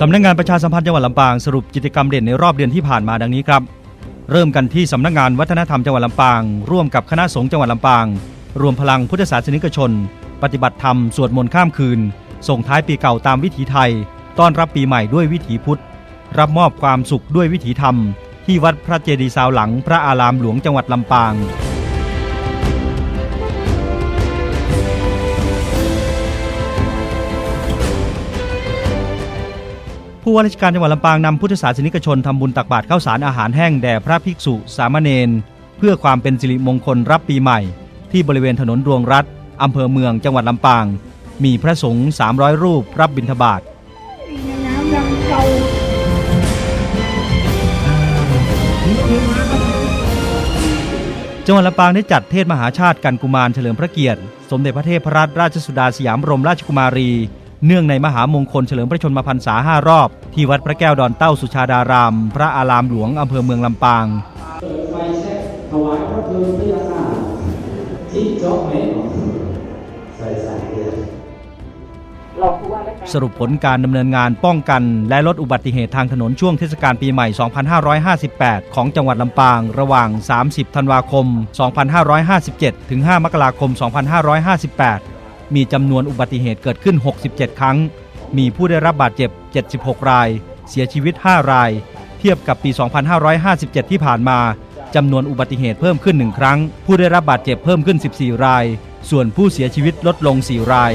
สำนักงานประชาสัมพันธ์จังหวัดลำปางสรุปกิจกรรมเด่นในรอบเดือนที่ผ่านมาดังนี้ครับ เริ่มกันที่สำนักงานวัฒนธรรมจังหวัดลำปาง ร่วมกับคณะสงฆ์จังหวัดลำปาง รวมพลังพุทธศาสนิกชน ปฏิบัติธรรมสวดมนต์ข้ามคืน ส่งท้ายปีเก่าตามวิถีไทย ต้อนรับปีใหม่ด้วยวิถีพุทธ รับมอบความสุขด้วยวิถีธรรม ที่วัดพระเจดีย์ซาวหลังพระอารามหลวงจังหวัดลำปาง ผู้ว่าราชการจังหวัดลำปางนำพุทธศาสนิกชนทำบุญตักบาตรข้าวสารอาหารแห้งแด่พระภิกษุสามเณรเพื่อความเป็นสิริมงคลรับปีใหม่ ที่บริเวณถนนรวงรัฐอำเภอเมืองจังหวัดลำปาง มีพระสงฆ์300 รูปรับบิณฑบาตจังหวัดลำปางได้จัดเทศมหาชาติกันกุมารเฉลิมพระเกียรติ สมเด็จพระเทพรัตนราชสุดาสยามรมราชกุมารี เนื่องในมหามงคลเฉลิมพระชนมพรรษาห้ารอบ ที่วัดพระแก้วดอนเต้าสุชาดาราม พระอารามหลวงอำเภอเมืองลำปางเปิดไฟแช็กถวายพระเพลิงพระยาศาสตร์ที่เจาะเมตรใส่สายเดียวรองผู้ว่าราชการสรุปผลการดำเนินงานป้องกัน และลดอุบัติเหตุทางถนนช่วงเทศกาลปีใหม่ 2558 ของจังหวัดลำปาง ระหว่าง 30 ธันวาคม 2557 ถึง 5 มกราคม 2558 มีจำนวนอุบัติเหตุเกิดขึ้น 67 ครั้ง มีผู้ได้รับบาดเจ็บ 76 ราย เสียชีวิต 5 ราย เทียบกับปี 2557 ที่ผ่านมาจำนวนอุบัติเหตุเพิ่มขึ้น 1 ครั้ง ผู้ได้รับบาดเจ็บเพิ่มขึ้น 14 ราย ส่วนผู้เสียชีวิตลดลง 4 ราย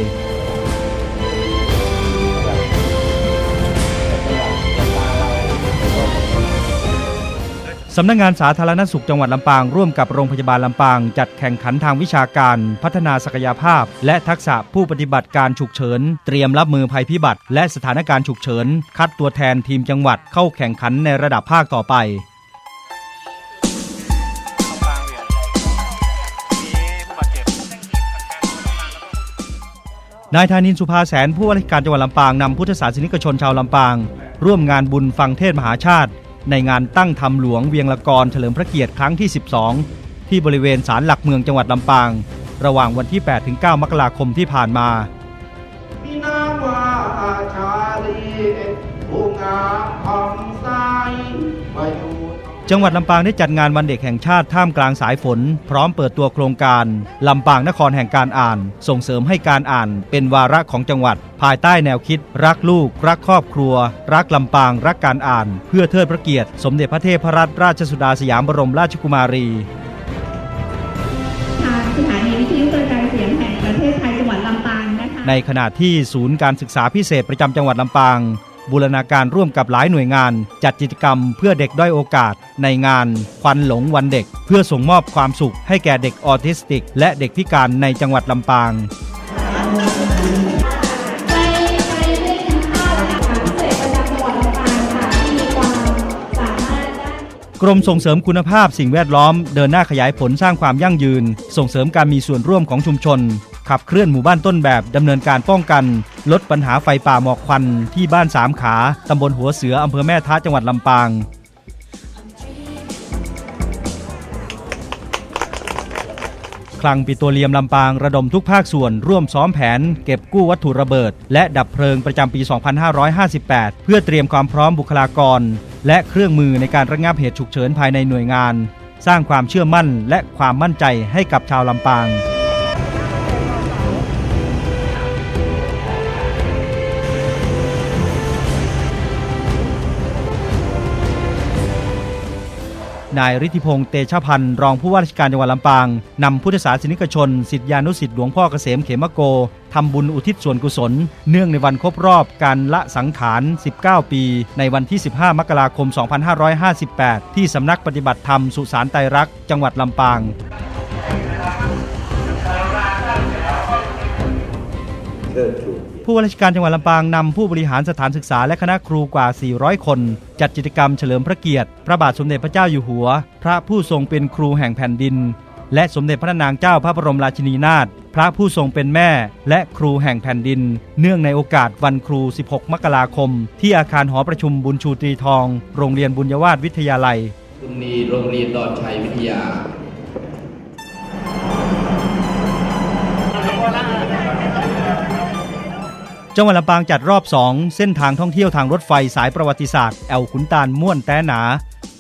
สำนักงงานสาธารณสุขจังหวัดลำปางร่วมกับโรงพยาบาลลำปาง จัดแข่งขันทางวิชาการ พัฒนาศักยภาพ และทักษะผู้ปฏิบัติการฉุกเฉิน เตรียมรับมือภัยพิบัติ และสถานการณ์ฉุกเฉิน คัดตัวแทนทีมจังหวัดเข้าแข่งขันในระดับภาคต่อไปนายธานินทร์สุภาแสนผู้ว่าราชการจังหวัดลำปางนำพุทธศาสนิกชนชาวลำปาง ร่วมงานบุญฟังเทศมหาชาติ ในงานตั้งทำหลวงเวียงละกรเฉลิมพระเกียรติครั้งที่ 12 ที่บริเวณศาลหลักเมืองจังหวัดลำปาง ระหว่างวันที่ 8-9 มกราคมที่ผ่านมา มีนามว่าอาชาลีผู้งาม จังหวัดลำปางได้จัดงานวันเด็กแห่งชาติท่ามกลางสายฝน พร้อมเปิดตัวโครงการลำปางนครแห่งการอ่าน ส่งเสริมให้การอ่านเป็นวาระของจังหวัด ภายใต้แนวคิด รักลูก รักครอบครัว รักลำปาง รักการอ่าน เพื่อเทิดพระเกียรติ สมเด็จพระเทพรัตนราชสุดาสยามบรมราชกุมารีทางสถานีวิทยุกระจายเสียงแห่งประเทศไทยจังหวัดลำปางนะคะในขณะที่ศูนย์การศึกษาพิเศษประจำจังหวัดลำปาง บูรณาการร่วมกับหลายหน่วยงาน จัดกิจกรรมเพื่อเด็กด้อยโอกาส ในงานควันหลงวันเด็ก เพื่อส่งมอบความสุขให้แก่เด็กออทิสติก และเด็กพิการในจังหวัดลำปาง กรมส่งเสริมคุณภาพสิ่งแวดล้อมเดินหน้าขยายผลสร้างความยั่งยืน ส่งเสริมการมีส่วนร่วมของชุมชน ขับเคลื่อนหมู่บ้านต้นแบบดำเนินการป้องกัน ลดปัญหาไฟป่าหมอกควันที่บ้านสามขาตำบลหัวเสืออำเภอแม่ท้าจังหวัดลำปางคลังปิโตรเลียมลำปางระดมทุกภาคส่วนร่วมซ้อมแผน เก็บกู้วัตถุระเบิด และดับเพลิงประจำปี 2558 เพื่อเตรียมความพร้อมบุคลากร และเครื่องมือในการระงับเหตุฉุกเฉินภายในหน่วยงาน สร้างความเชื่อมั่นและความมั่นใจให้กับชาวลำปาง นายฤทธิพงศ์เตชะพันธ์รองผู้ว่าราชการจังหวัดลำปางนำพุทธศาสนิกชนสิทธิานุสิทธิหลวงพ่อเกษมเขมโกทำบุญอุทิศส่วนกุศล เนื่องในวันครบรอบการละสังขาร 19 ปี ในวันที่ 15 มกราคม 2558 ที่สำนักปฏิบัติธรรมสุสานไตรรักษ์จังหวัดลำปาง ผู้ว่าราชการจังหวัดลำปางนำผู้บริหารสถานศึกษาและคณะครูกว่า 400 คน จัดกิจกรรมเฉลิมพระเกียรติ พระบาทสมเด็จพระเจ้าอยู่หัว พระผู้ทรงเป็นครูแห่งแผ่นดิน และสมเด็จพระนางเจ้าพระบรมราชินีนาถพระผู้ทรงเป็นแม่ และครูแห่งแผ่นดิน เนื่องในโอกาสวันครู 16 มกราคม ที่อาคารหอประชุมบุญชูตรีทอง โรงเรียนบุญยวาสวิทยาลัย คุณนีโรงเรียนดอนชัยวิทยา จังหวัดลำปางจัดรอบ 2 เส้นทางท่องเที่ยวทางรถไฟสายประวัติศาสตร์แอลขุนตาลม่วนแต้หนา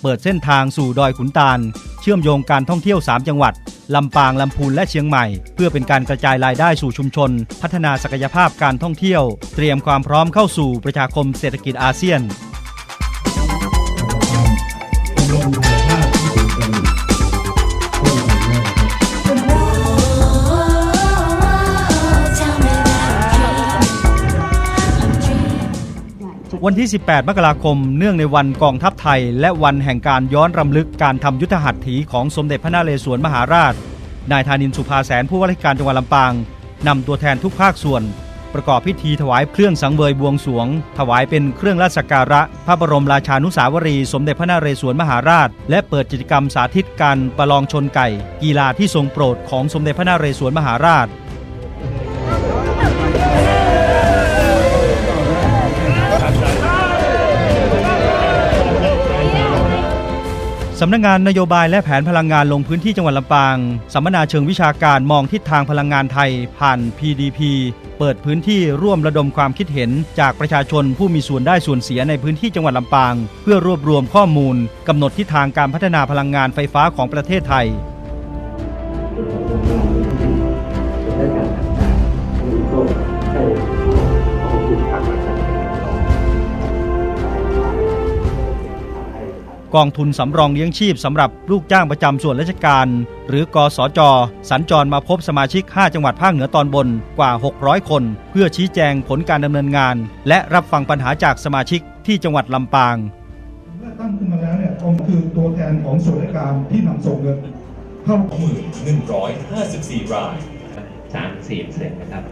เปิดเส้นทางสู่ดอยขุนตาล เชื่อมโยงการท่องเที่ยว 3 จังหวัด ลำปาง ลำพูนและเชียงใหม่ เพื่อเป็นการกระจายรายได้สู่ชุมชน พัฒนาศักยภาพการท่องเที่ยว เตรียมความพร้อมเข้าสู่ประชาคมเศรษฐกิจอาเซียน วันที่ 18 มกราคม เนื่องในวันกองทัพไทย และวันแห่งการย้อนรำลึกการทำยุทธหัตถีของสมเด็จพระนเรศวรมหาราช นายธานินทร์สุภาแสนผู้ว่าราชการจังหวัดลำปางนำตัวแทนทุกภาคส่วน ประกอบพิธีถวายเครื่องสังเวยบวงสวง ถวายเป็นเครื่องราชการะ พระบรมราชานุสาวรี สมเด็จพระนเรศวรมหาราช และเปิดกิจกรรมสาธิตการประลองชนไก่ กีฬาที่ทรงโปรดของสมเด็จพระนเรศวรมหาราช สำนักงานนโยบายและแผนพลังงานลงพื้นที่จังหวัดลำปาง สัมมนาเชิงวิชาการมองทิศทางพลังงานไทย ผ่าน PDP เปิดพื้นที่ร่วมระดมความคิดเห็น จากประชาชนผู้มีส่วนได้ส่วนเสียในพื้นที่จังหวัดลำปาง เพื่อรวบรวมข้อมูลกำหนดทิศทางการพัฒนาพลังงานไฟฟ้าของประเทศไทย กองทุนสำรองเลี้ยงชีพสำหรับลูกจ้างประจำส่วนราชการ หรือกสจ สัญจรมาพบสมาชิก 5 จังหวัดภาคเหนือตอนบนกว่า 600 คน เพื่อชี้แจงผลการดำเนินงาน และรับฟังปัญหาจากสมาชิกที่จังหวัดลำปางเมื่อตั้งขึ้นมาแล้วเนี่ยกองคือตัวแทนของส่วนราชการที่นำส่งเงินเข้า1,154รายสามสี่เสร็จนะครับ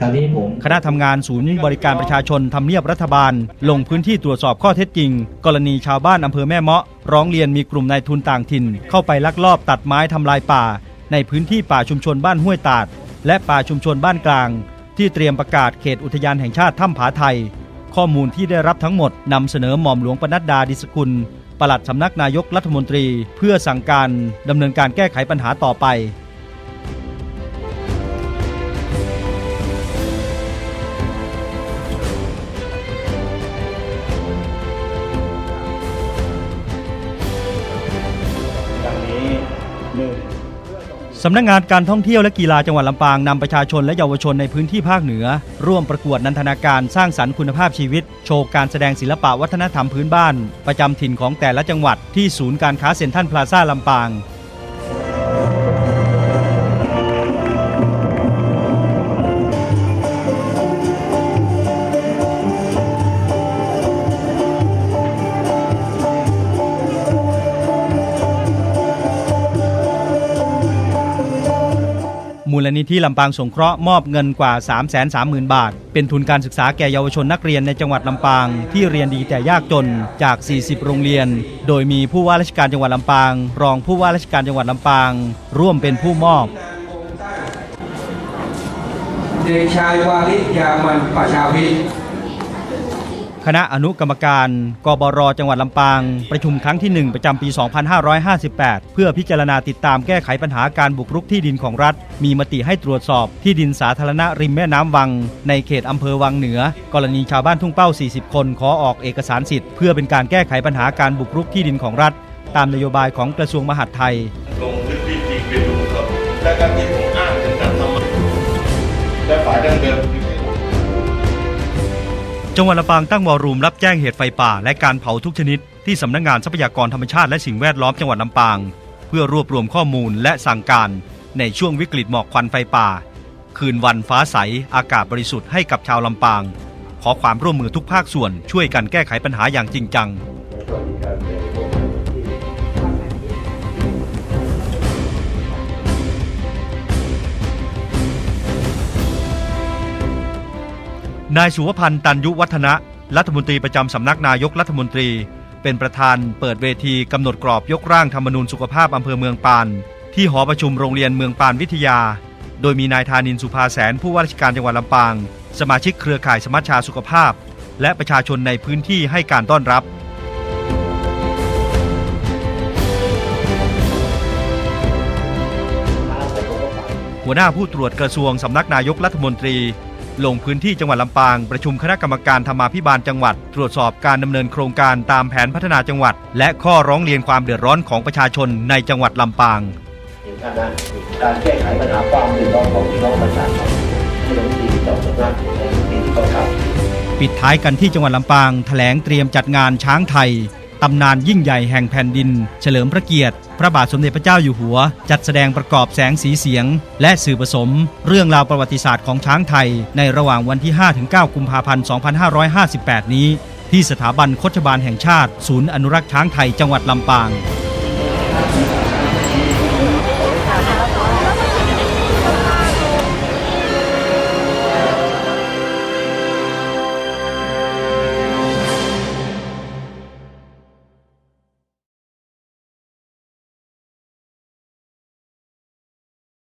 คราวนี้ผมคณะทำงานศูนย์บริการประชาชนทำเนียบรัฐบาล ลงพื้นที่ตรวจสอบข้อเท็จจริง กรณีชาวบ้านอำเภอแม่เมาะ ร้องเรียนมีกลุ่มนายทุนต่างถิ่น เข้าไปลักลอบตัดไม้ทำลายป่า ในพื้นที่ป่าชุมชนบ้านห้วยตาด และป่าชุมชนบ้านกลาง ที่เตรียมประกาศเขตอุทยานแห่งชาติถ้ำผาไทย ข้อมูลที่ได้รับทั้งหมดนำเสนอหม่อมหลวงปนัดดาดิสกุลปลัดสำนักนายกรัฐมนตรี เพื่อสั่งการดำเนินการแก้ไขปัญหาต่อไป สำนักงานการท่องเที่ยวและกีฬาจังหวัดลำปางนำประชาชนและเยาวชนในพื้นที่ภาคเหนือ ร่วมประกวดนันทนาการสร้างสรรค์คุณภาพชีวิต โชว์การแสดงศิลปะวัฒนธรรมพื้นบ้าน ประจำถิ่นของแต่ละจังหวัดที่ศูนย์การค้าเซ็นทรัลพลาซ่าลำปาง มูลนิธิลำปางสงเคราะห์มอบเงินกว่า 330,000 บาท เป็นทุนการศึกษาแก่เยาวชนนักเรียนในจังหวัดลำปาง ที่เรียนดีแต่ยากจนจาก 40 โรงเรียน โดยมีผู้ว่าราชการจังหวัดลำปาง รองผู้ว่าราชการจังหวัดลำปาง ร่วมเป็นผู้มอบเด็กชายวาลิยามันประชาวิ คณะอนุกรรมการกบรจังหวัดลำปาง ประชุมครั้งที่ 1 ประจำปี 2558 เพื่อพิจารณาติดตามแก้ไขปัญหาการบุกรุกที่ดินของรัฐ มีมติให้ตรวจสอบที่ดินสาธารณะริมแม่น้ำวัง ในเขตอำเภอวังเหนือ กรณีชาวบ้านทุ่งเป้า 40 คนขอออกเอกสารสิทธิ์เพื่อเป็นการแก้ไขปัญหาการบุกรุกที่ดินของรัฐ ตามนโยบายของกระทรวงมหาดไทยลงพื้นที่จริงไปดูครับและการที่ผมอ้างถึงการทำและฝ่ายดั้งเดิม จังหวัดลำปางตั้งวอรูมรับแจ้งเหตุไฟป่า และการเผาทุกชนิดที่สำนักงานทรัพยากรธรรมชาติและสิ่งแวดล้อมจังหวัดลำปาง เพื่อรวบรวมข้อมูลและสั่งการ ในช่วงวิกฤตหมอกควันไฟป่า คืนวันฟ้าใส อากาศบริสุทธิ์ให้กับชาวลำปาง ขอความร่วมมือทุกภาคส่วนช่วยกันแก้ไขปัญหาอย่างจริงจัง นายสุวพันธ์ตันยุวัฒนะรัฐมนตรีประจำสำนักนายกรัฐมนตรี เป็นประธานเปิดเวทีกำหนดกรอบยกร่างธรรมนูญสุขภาพอำเภอเมืองปาน ที่หอประชุมโรงเรียนเมืองปานวิทยา โดยมีนายธานินสุภาแสนผู้ว่าราชการจังหวัดลำปาง สมาชิกเครือข่ายสมัชชาสุขภาพ และประชาชนในพื้นที่ให้การต้อนรับหัวหน้าผู้ตรวจกระทรวงสำนักนายกรัฐมนตรี ลงพื้นที่จังหวัดลำปาง ประชุมคณะกรรมการธรรมาภิบาลจังหวัด ตรวจสอบการดำเนินโครงการตามแผนพัฒนาจังหวัด และข้อร้องเรียนความเดือดร้อนของประชาชนในจังหวัดลำปางในฐานะการแก้ไขปัญหาความเดือดร้อนของพี่น้องประชาชนที่ต้องดีต่อสำนักในสิ่งที่เขาทำปิดท้ายกันที่จังหวัดลำปาง แถลงเตรียมจัดงานช้างไทย ตำนานยิ่งใหญ่แห่งแผ่นดิน เฉลิมพระเกียรติ พระบาทสมเด็จพระเจ้าอยู่หัว จัดแสดงประกอบแสงสีเสียง และสื่อผสม เรื่องราวประวัติศาสตร์ของช้างไทย ในระหว่างวันที่ 5-9 กุมภาพันธ์ 2558 นี้ ที่สถาบันโคชบาลแห่งชาติ ศูนย์อนุรักษ์ช้างไทยจังหวัดลำปาง